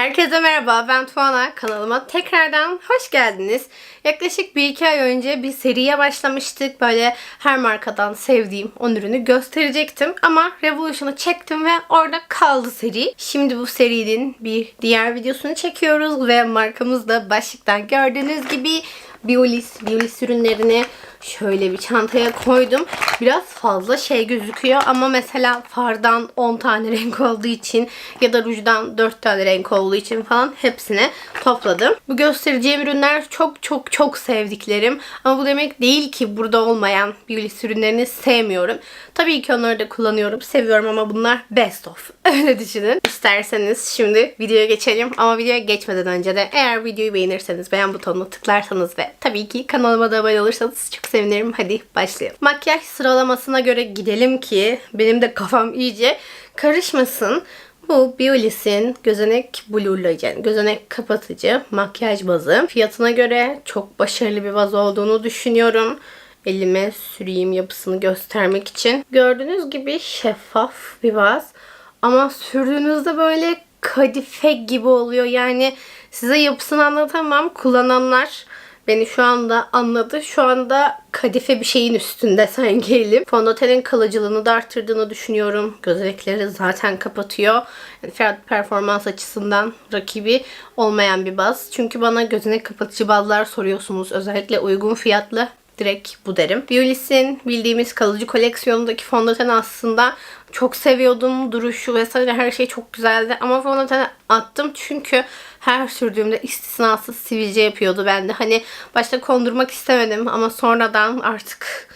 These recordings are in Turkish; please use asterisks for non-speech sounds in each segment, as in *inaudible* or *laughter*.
Herkese merhaba ben Tuana kanalıma tekrardan hoş geldiniz. Yaklaşık bir iki ay önce bir seriye başlamıştık. Böyle her markadan sevdiğim 10 ürünü gösterecektim. Ama Revolution'u çektim ve orada kaldı seri. Şimdi bu serinin bir diğer videosunu çekiyoruz ve markamız da başlıktan gördüğünüz gibi Biolis, Biolis ürünlerini şöyle bir çantaya koydum. Biraz fazla şey gözüküyor ama mesela fardan 10 tane *laughs* renk olduğu için ya da rujdan 4 tane renk olduğu için falan hepsini topladım. Bu göstereceğim ürünler çok çok çok sevdiklerim. Ama bu demek değil ki burada olmayan Biolis ürünlerini sevmiyorum. Tabii ki onları da kullanıyorum, seviyorum ama bunlar best of. *laughs* Öyle düşünün. İsterseniz şimdi videoya geçelim. Ama videoya geçmeden önce de eğer videoyu beğenirseniz beğen butonuna tıklarsanız ve tabii ki kanalıma da abone olursanız çok sevinirim. Hadi başlayalım. Makyaj sıralamasına göre gidelim ki benim de kafam iyice karışmasın. Bu Biolis'in gözenek blurlayıcı, gözenek kapatıcı makyaj bazı. Fiyatına göre çok başarılı bir vaz olduğunu düşünüyorum. Elime süreyim yapısını göstermek için. Gördüğünüz gibi şeffaf bir vaz. Ama sürdüğünüzde böyle kadife gibi oluyor. Yani size yapısını anlatamam. Kullananlar beni şu anda anladı. Şu anda kadife bir şeyin üstünde *laughs* sanki elim. Fondötenin kalıcılığını da arttırdığını düşünüyorum. Gözenekleri zaten kapatıyor. Yani fiyat performans açısından rakibi olmayan bir baz. Çünkü bana gözenek kapatıcı bazlar soruyorsunuz. Özellikle uygun fiyatlı direkt bu derim. Biolis'in bildiğimiz kalıcı koleksiyonundaki fondöten aslında çok seviyordum. Duruşu vesaire her şey çok güzeldi. Ama fondöteni attım çünkü her sürdüğümde istisnasız sivilce yapıyordu bende. Hani başta kondurmak istemedim ama sonradan artık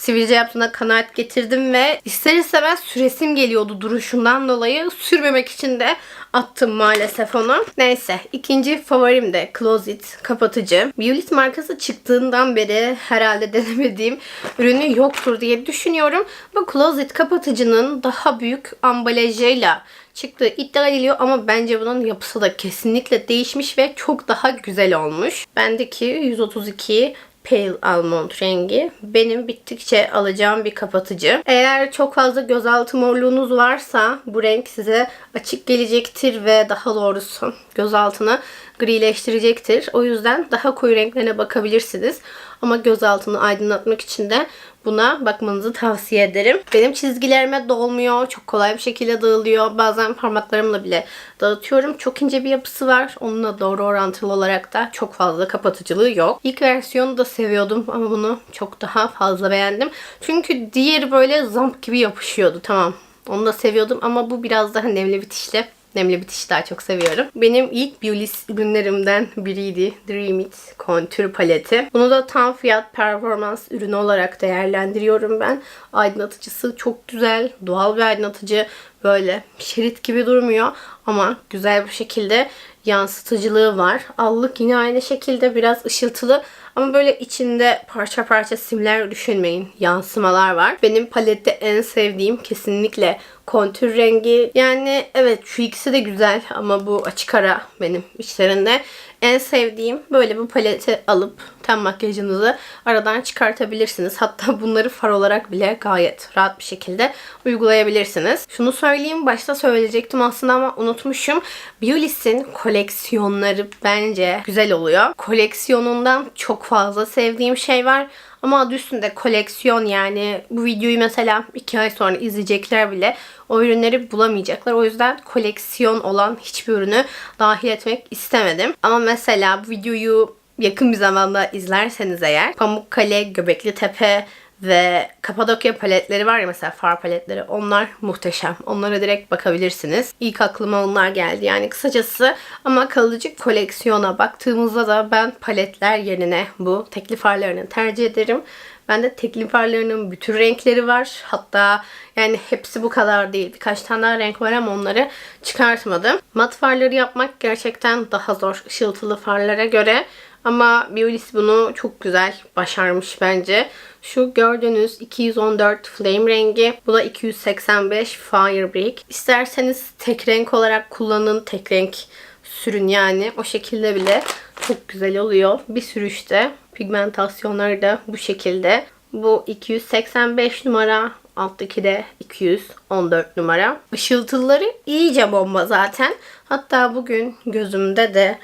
sivilce yaptığına kanaat getirdim ve ister istemez süresim geliyordu duruşundan dolayı. Sürmemek için de attım maalesef onu. Neyse ikinci favorim de Closet kapatıcı. Biolis markası çıktığından beri herhalde *laughs* denemediğim ürünü yoktur diye düşünüyorum. Bu Closet kapatıcının daha büyük ambalajıyla çıktığı iddia ediliyor ama bence bunun yapısı da kesinlikle değişmiş ve çok daha güzel olmuş. Bendeki 132 Pale Almond rengi. Benim bittikçe alacağım bir kapatıcı. Eğer çok fazla gözaltı morluğunuz varsa bu renk size açık gelecektir ve daha doğrusu gözaltını grileştirecektir. O yüzden daha koyu renklerine bakabilirsiniz. Ama gözaltını aydınlatmak için de buna bakmanızı tavsiye ederim. Benim çizgilerime dolmuyor. Çok kolay bir şekilde dağılıyor. Bazen parmaklarımla bile dağıtıyorum. Çok ince bir yapısı var. Onunla doğru orantılı olarak da çok fazla kapatıcılığı yok. İlk versiyonu da seviyordum ama bunu çok daha fazla beğendim. Çünkü diğeri böyle zamp gibi yapışıyordu. Tamam. Onu da seviyordum ama bu biraz daha nemli bitişli. Nemli bitişi daha çok seviyorum. Benim ilk Biolis ürünlerimden biriydi. Dream It kontür paleti. Bunu da tam fiyat performans ürünü olarak değerlendiriyorum ben. Aydınlatıcısı çok güzel. Doğal bir aydınlatıcı. Böyle şerit gibi durmuyor. Ama güzel bir şekilde yansıtıcılığı var. Allık yine aynı şekilde biraz ışıltılı ama böyle içinde parça parça simler düşünmeyin. Yansımalar var. Benim palette en sevdiğim kesinlikle kontür rengi. Yani evet şu ikisi de güzel ama bu açık ara benim içlerinde. En sevdiğim böyle bu paleti alıp ten makyajınızı aradan çıkartabilirsiniz. Hatta bunları far olarak bile gayet rahat bir şekilde uygulayabilirsiniz. Şunu söyleyeyim başta söyleyecektim aslında ama unutmuşum. Biolis'in koleksiyonları bence güzel oluyor. Koleksiyonundan çok fazla sevdiğim şey var. Ama adı üstünde koleksiyon yani bu videoyu mesela 2 ay sonra izleyecekler bile o ürünleri bulamayacaklar. O yüzden koleksiyon olan hiçbir ürünü dahil etmek istemedim. Ama mesela bu videoyu yakın bir zamanda izlerseniz eğer Pamukkale, Göbekli Tepe ve Kapadokya paletleri var ya mesela far paletleri. Onlar muhteşem. Onlara direkt bakabilirsiniz. İlk aklıma onlar geldi. Yani kısacası ama kalıcı koleksiyona baktığımızda da ben paletler yerine bu tekli farlarını tercih ederim. Bende tekli farlarının bütün renkleri var. Hatta yani hepsi bu kadar değil. Birkaç tane daha renk var ama onları çıkartmadım. Mat farları yapmak gerçekten daha zor ışıltılı farlara göre. Ama Biolis bunu çok güzel başarmış bence. Şu gördüğünüz 214 flame rengi. Bu da 285 fire brick. İsterseniz tek renk olarak kullanın. Tek renk sürün yani. O şekilde bile çok güzel oluyor. Bir sürüşte. Pigmentasyonları da bu şekilde. Bu 285 numara Alttaki de 214 numara. Işıltıları iyice bomba zaten. Hatta bugün gözümde de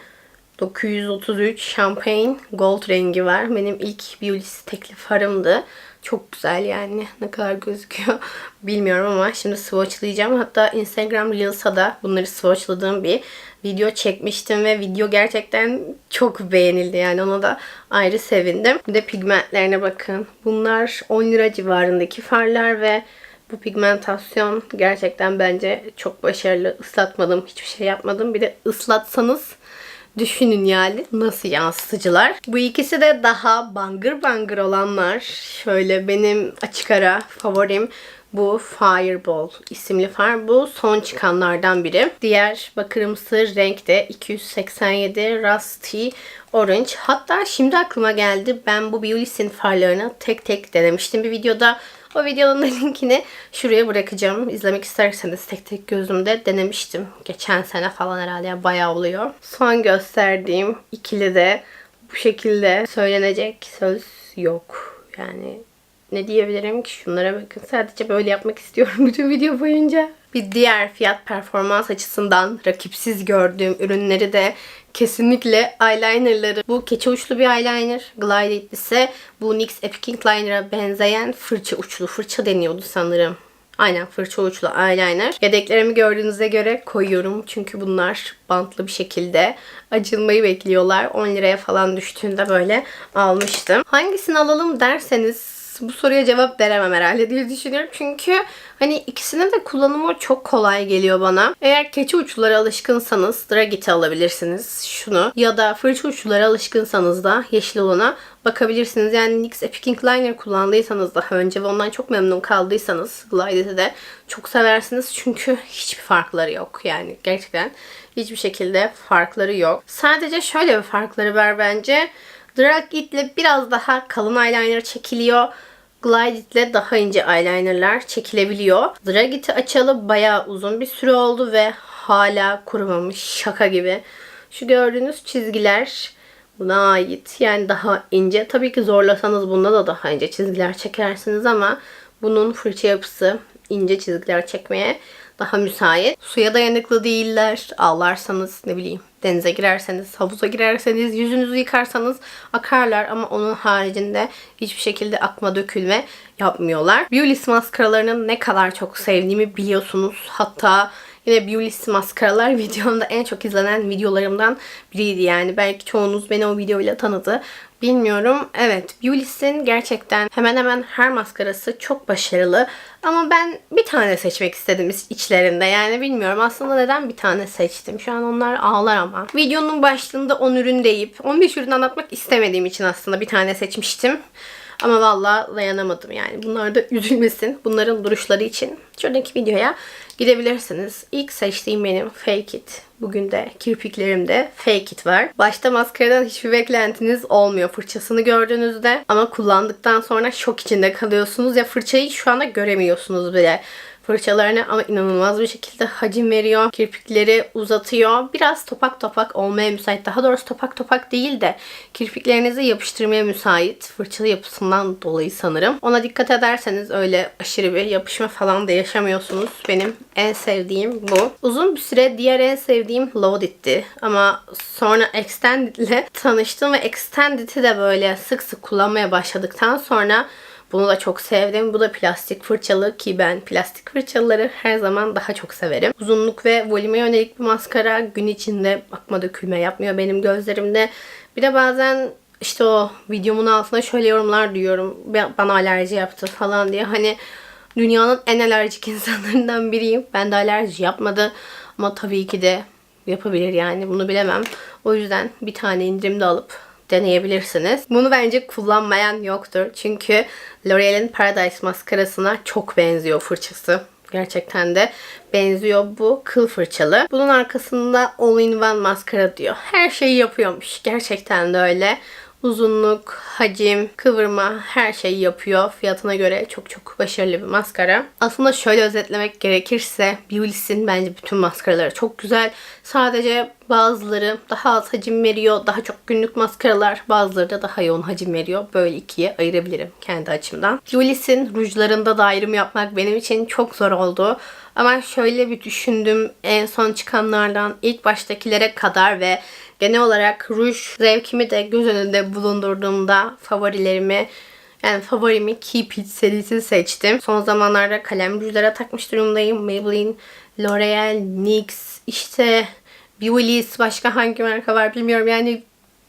933 Champagne Gold rengi var. Benim ilk Biolis teklif farımdı. Çok güzel yani. Ne kadar gözüküyor *laughs* bilmiyorum ama şimdi swatchlayacağım. Hatta Instagram Reels'a da bunları swatchladığım bir video çekmiştim ve video gerçekten çok beğenildi. Yani ona da ayrı sevindim. Bir de pigmentlerine bakın. Bunlar 10 lira civarındaki farlar ve bu pigmentasyon gerçekten bence çok başarılı. Islatmadım, hiçbir şey yapmadım. Bir de ıslatsanız Düşünün yani nasıl yansıtıcılar. Bu ikisi de daha bangır bangır olanlar. Şöyle benim açık ara favorim bu Fireball isimli far. Bu son çıkanlardan biri. Diğer bakırımsı renk de 287 Rusty Orange. Hatta şimdi aklıma geldi. Ben bu Biolis'in farlarını tek tek denemiştim bir videoda. O videonun da linkini şuraya bırakacağım. İzlemek isterseniz tek tek gözümde denemiştim. Geçen sene falan herhalde yani bayağı oluyor. Son gösterdiğim ikili de bu şekilde söylenecek söz yok. Yani ne diyebilirim ki şunlara bakın. Sadece böyle yapmak istiyorum *laughs* bütün video boyunca. Bir diğer fiyat performans açısından rakipsiz gördüğüm ürünleri de kesinlikle eyelinerları. Bu keçe uçlu bir eyeliner. Glide ise bu NYX Epic Ink Liner'a benzeyen fırça uçlu. Fırça deniyordu sanırım. Aynen fırça uçlu eyeliner. Yedeklerimi gördüğünüze göre koyuyorum. Çünkü bunlar bantlı bir şekilde acılmayı bekliyorlar. 10 liraya falan düştüğünde böyle almıştım. Hangisini alalım derseniz bu soruya cevap veremem herhalde diye düşünüyorum. Çünkü hani ikisinin de kullanımı çok kolay geliyor bana. Eğer keçi uçlulara alışkınsanız Dragit'i alabilirsiniz. Şunu. Ya da fırça uçlulara alışkınsanız da yeşil olana bakabilirsiniz. Yani NYX Epic Ink Liner kullandıysanız daha önce ve ondan çok memnun kaldıysanız Glide'i de çok seversiniz. Çünkü hiçbir farkları yok. Yani gerçekten hiçbir şekilde farkları yok. Sadece şöyle bir farkları var bence. Drag ile biraz daha kalın eyeliner çekiliyor. Glide ile daha ince eyelinerlar çekilebiliyor. Dragit'i açalı bayağı uzun bir süre oldu ve hala kurumamış şaka gibi. Şu gördüğünüz çizgiler buna ait. Yani daha ince. Tabii ki zorlasanız bunda da daha ince çizgiler çekersiniz ama bunun fırça yapısı ince çizgiler çekmeye daha müsait. Suya dayanıklı değiller. Ağlarsanız ne bileyim denize girerseniz, havuza girerseniz, yüzünüzü yıkarsanız akarlar ama onun haricinde hiçbir şekilde akma dökülme yapmıyorlar. Biolis maskaralarının ne kadar çok sevdiğimi biliyorsunuz. Hatta Yine Biolis maskaralar *laughs* videomda en çok izlenen videolarımdan biriydi yani. Belki çoğunuz beni o videoyla tanıdı. Bilmiyorum. Evet, Biolis'in gerçekten hemen hemen her maskarası çok başarılı. Ama ben bir tane seçmek istedim içlerinde. Yani bilmiyorum aslında neden bir tane seçtim. Şu an onlar ağlar ama. Videonun başlığında 10 ürün deyip 15 ürün anlatmak istemediğim için aslında bir tane seçmiştim. Ama valla dayanamadım yani. Bunlar da üzülmesin. Bunların duruşları için. Şuradaki videoya gidebilirsiniz. İlk seçtiğim benim Fake It. Bugün de kirpiklerimde Fake It var. Başta maskaradan hiçbir beklentiniz olmuyor fırçasını gördüğünüzde. Ama kullandıktan sonra şok içinde kalıyorsunuz. Ya fırçayı şu anda göremiyorsunuz bile fırçalarını ama inanılmaz bir şekilde hacim veriyor. Kirpikleri uzatıyor. Biraz topak topak olmaya müsait. Daha doğrusu topak topak değil de kirpiklerinizi yapıştırmaya müsait. Fırçalı yapısından dolayı sanırım. Ona dikkat ederseniz öyle aşırı bir yapışma falan da yaşamıyorsunuz. Benim en sevdiğim bu. Uzun bir süre diğer en sevdiğim Loaded'ti. Ama sonra Extended ile tanıştım ve Extended'i de böyle sık sık kullanmaya başladıktan sonra bunu da çok sevdim. Bu da plastik fırçalı ki ben plastik fırçaları her zaman daha çok severim. Uzunluk ve volüme yönelik bir maskara gün içinde bakma dökülme yapmıyor benim gözlerimde. Bir de bazen işte o videomun altına şöyle yorumlar duyuyorum. Bana alerji yaptı falan diye. Hani dünyanın en alerjik *laughs* insanlarından biriyim. Ben de alerji yapmadı. Ama tabii ki de yapabilir yani bunu bilemem. O yüzden bir tane indirimde alıp deneyebilirsiniz. Bunu bence kullanmayan yoktur. Çünkü L'Oreal'in Paradise maskarasına çok benziyor fırçası. Gerçekten de benziyor bu kıl fırçalı. Bunun arkasında all-in-one maskara diyor. Her şeyi yapıyormuş. Gerçekten de öyle uzunluk, hacim, kıvırma her şeyi yapıyor. Fiyatına göre çok çok başarılı bir maskara. Aslında şöyle özetlemek gerekirse Biolis'in bence bütün maskaraları çok güzel. Sadece Bazıları daha az hacim veriyor. Daha çok günlük maskaralar. Bazıları da daha yoğun hacim veriyor. Böyle ikiye ayırabilirim kendi açımdan. Julis'in rujlarında da ayrım yapmak benim için çok zor oldu. Ama şöyle bir düşündüm. En son çıkanlardan ilk baştakilere kadar ve genel olarak ruj zevkimi de göz önünde bulundurduğumda favorilerimi yani favorimi Keep It serisi seçtim. Son zamanlarda kalem rujlara takmış durumdayım. Maybelline, L'Oreal, NYX, işte Biolis, başka hangi marka var bilmiyorum. Yani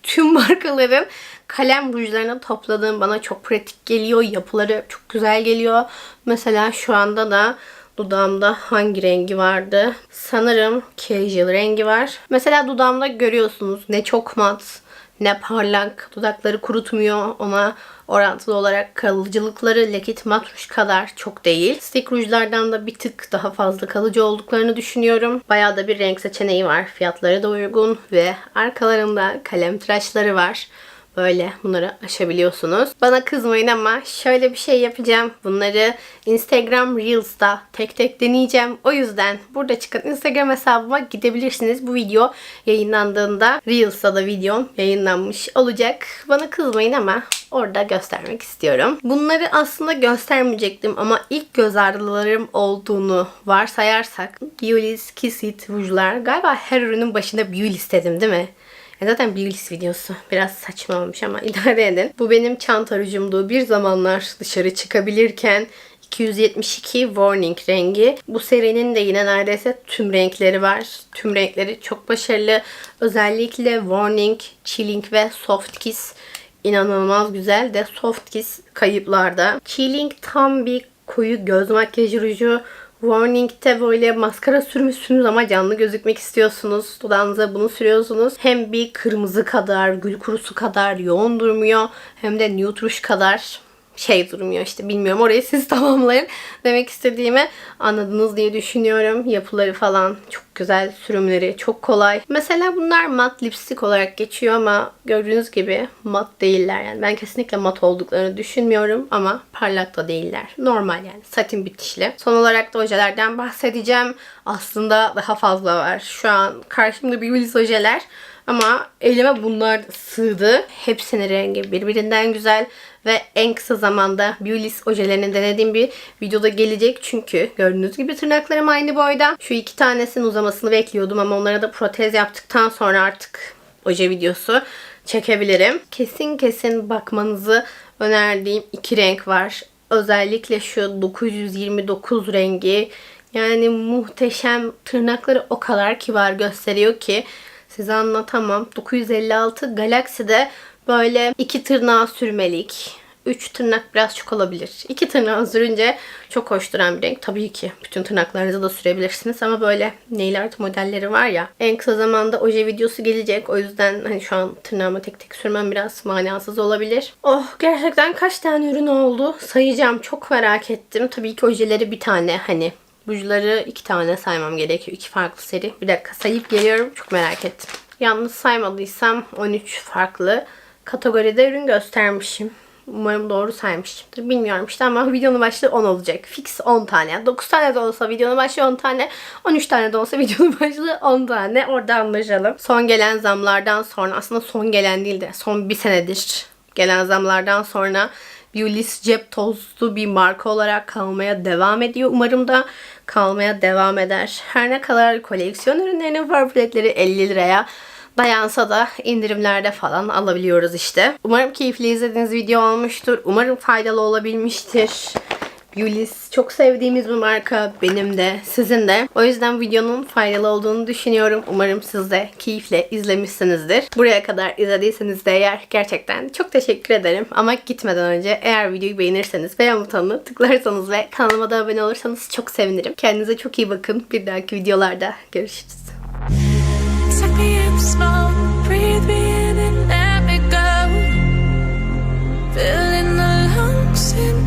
tüm *laughs* markaların kalem rujlarını topladığım bana çok pratik geliyor. Yapıları çok güzel geliyor. Mesela şu anda da dudağımda hangi rengi vardı? Sanırım casual rengi var. Mesela dudağımda görüyorsunuz ne çok mat ne parlak. Dudakları kurutmuyor. Ona orantılı olarak kalıcılıkları lekit mat ruj kadar çok değil. Stick rujlardan da bir tık daha fazla kalıcı olduklarını düşünüyorum. Bayağı da bir renk seçeneği var. Fiyatları da uygun ve arkalarında kalem tıraşları var. Böyle bunları aşabiliyorsunuz. Bana kızmayın ama şöyle bir şey yapacağım. Bunları Instagram Reels'ta tek tek deneyeceğim. O yüzden burada çıkan Instagram hesabıma gidebilirsiniz. Bu video yayınlandığında Reels'ta da videom yayınlanmış olacak. Bana kızmayın ama orada göstermek istiyorum. Bunları aslında göstermeyecektim ama ilk göz ağrılarım olduğunu varsayarsak Biolis Kiss It rujlar. Galiba her ürünün başında Biolis dedim değil mi? Ya zaten Biolis videosu. Biraz saçma olmuş ama *laughs* idare edin. Bu benim çanta rujumdu. Bir zamanlar dışarı çıkabilirken 272 Warning rengi. Bu serinin de yine neredeyse tüm renkleri var. Tüm renkleri çok başarılı. Özellikle Warning, Chilling ve Soft Kiss inanılmaz güzel de Soft Kiss kayıplarda. Chilling tam bir koyu göz makyajı ruju. Warning'te böyle maskara sürmüşsünüz ama canlı gözükmek istiyorsunuz. Dudağınıza bunu sürüyorsunuz. Hem bir kırmızı kadar, gül kurusu kadar yoğun durmuyor. Hem de nude kadar şey durmuyor işte bilmiyorum orayı siz *laughs* tamamlayın. Demek istediğimi anladınız diye düşünüyorum. Yapıları falan çok güzel, sürümleri çok kolay. Mesela bunlar mat lipstick olarak geçiyor ama gördüğünüz gibi mat değiller. Yani ben kesinlikle mat olduklarını düşünmüyorum ama parlak da değiller. Normal yani satin bitişli. Son olarak da ojelerden bahsedeceğim. Aslında daha fazla var. Şu an karşımda bir ojeler ama elime bunlar sığdı. Hepsinin rengi birbirinden güzel ve en kısa zamanda Biolis ojelerini denediğim bir videoda gelecek. Çünkü gördüğünüz gibi tırnaklarım aynı boyda. Şu iki tanesinin uzamasını bekliyordum ama onlara da protez yaptıktan sonra artık oje videosu çekebilirim. Kesin kesin bakmanızı önerdiğim iki renk var. Özellikle şu 929 rengi. Yani muhteşem tırnakları o kadar kibar gösteriyor ki size anlatamam. 956 Galaxy'de böyle iki tırnağı sürmelik. Üç tırnak biraz çok olabilir. İki tırnağı sürünce çok hoş duran bir renk. Tabii ki bütün tırnaklarınızı da sürebilirsiniz ama böyle nail art modelleri var ya. En kısa zamanda oje videosu gelecek. O yüzden hani şu an tırnağıma tek tek sürmem biraz manasız olabilir. Oh gerçekten kaç tane ürün oldu sayacağım. Çok merak ettim. Tabii ki ojeleri bir tane hani Rujları iki tane saymam gerekiyor. İki farklı seri. Bir dakika sayıp geliyorum. Çok merak ettim. Yalnız saymadıysam 13 farklı kategoride ürün göstermişim. Umarım doğru saymışımdır. Bilmiyorum işte ama videonun başlığı 10 olacak. Fix 10 tane. 9 tane de olsa videonun başlığı 10 tane. 13 tane de olsa *laughs* videonun başlığı 10 tane. Orada anlaşalım. Son gelen zamlardan sonra aslında son gelen değil de son bir senedir gelen zamlardan sonra Biolis cep tozlu bir marka olarak kalmaya devam ediyor. Umarım da kalmaya devam eder. Her ne kadar koleksiyon ürünlerinin farfletleri 50 liraya dayansa da indirimlerde falan alabiliyoruz işte. Umarım keyifli izlediğiniz video olmuştur. Umarım faydalı olabilmiştir. Yulis çok sevdiğimiz bir marka. Benim de, sizin de. O yüzden videonun faydalı olduğunu düşünüyorum. Umarım siz de keyifle izlemişsinizdir. Buraya kadar izlediyseniz de eğer gerçekten çok teşekkür ederim. Ama gitmeden önce eğer videoyu beğenirseniz beğen butonuna tıklarsanız ve kanalıma da abone olursanız çok sevinirim. Kendinize çok iyi bakın. Bir dahaki videolarda görüşürüz. to be small.